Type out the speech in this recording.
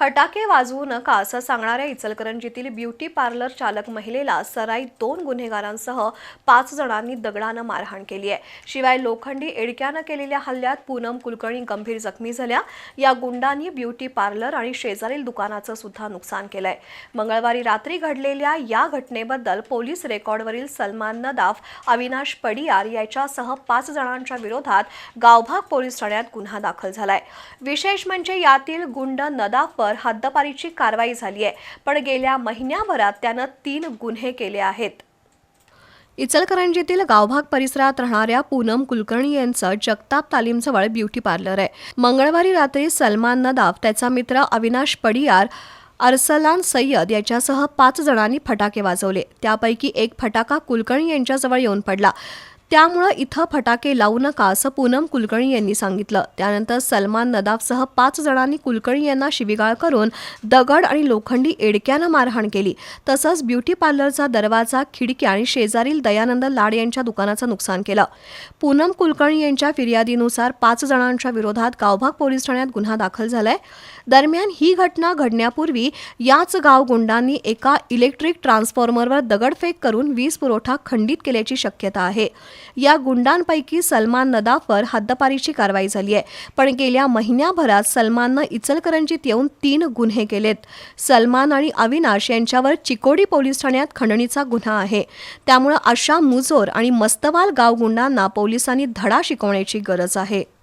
फटाके वाजवू नका असं सांगणाऱ्या इचलकरंजीतील ब्युटी पार्लर चालक महिलेला सराईत दोन गुन्हेगारांसह पाच जणांनी दगडानं मारहाण केली आहे. शिवाय लोखंडी एडक्यानं केलेल्या हल्ल्यात पूनम कुलकर्णी गंभीर जखमी झाल्या. या गुंडांनी ब्युटी पार्लर आणि शेजारील दुकानाचं सुद्धा नुकसान केलंय. मंगळवारी रात्री घडलेल्या या घटनेबद्दल पोलीस रेकॉर्डवरील सलमान नदाफ अविनाश पडियार याच्यासह पाच जणांच्या विरोधात गावभाग पोलीस ठाण्यात गुन्हा दाखल झालाय. विशेष म्हणजे यातील गुंड नदाफवर हद्दपारीची कारवाई झाली आहे. पण गेल्या महिन्याभरात त्यानं तीन गुन्हे केले आहेत. इचलकरंजीतील गावभाग परिसरात राहणाऱ्या पूनम कुलकर्णी यांचं जगताप तालीमजवळ ब्युटी पार्लर आहे. मंगळवारी रात्री सलमान नदाफ त्याचा मित्र अविनाश पडियार अरसलान सय्यद याच्यासह पाच जणांनी फटाके वाजवले. त्यापैकी एक फटाका कुलकर्णी यांच्याजवळ येऊन पडला. त्यामुळं इथं फटाके लावू नका असं पूनम कुलकर्णी यांनी सांगितलं. त्यानंतर सलमान नदाफसह पाच जणांनी कुलकर्णी यांना शिवीगाळ करून दगड आणि लोखंडी एडक्यानं मारहाण केली. तसंच ब्युटी पार्लरचा दरवाजा खिडकी आणि शेजारील दयानंद लाड यांच्या दुकानाचं नुकसान केलं. पूनम कुलकर्णी यांच्या फिर्यादीनुसार पाच जणांच्या विरोधात गावभाग पोलीस ठाण्यात गुन्हा दाखल झालाय. दरम्यान ही घटना घडण्यापूर्वी याच गाव गुंडांनी एका इलेक्ट्रिक ट्रान्सफॉर्मरवर दगडफेक करून वीज पुरवठा खंडित केल्याची शक्यता आहे. या गुंडांपैकी सलमान नदाफवर हद्दपारीची कारवाई झाली आहे. पण गेल्या महिन्याभरात सलमाननं इचलकरंजीत येऊन तीन गुन्हे केलेत. सलमान आणि अविनाश यांच्यावर चिकोडी पोलीस ठाण्यात खंडणीचा गुन्हा आहे. त्यामुळं अशा मुजोर आणि मस्तवाल गाव गुंडांना पोलिसांनी धडा शिकवण्याची गरज आहे.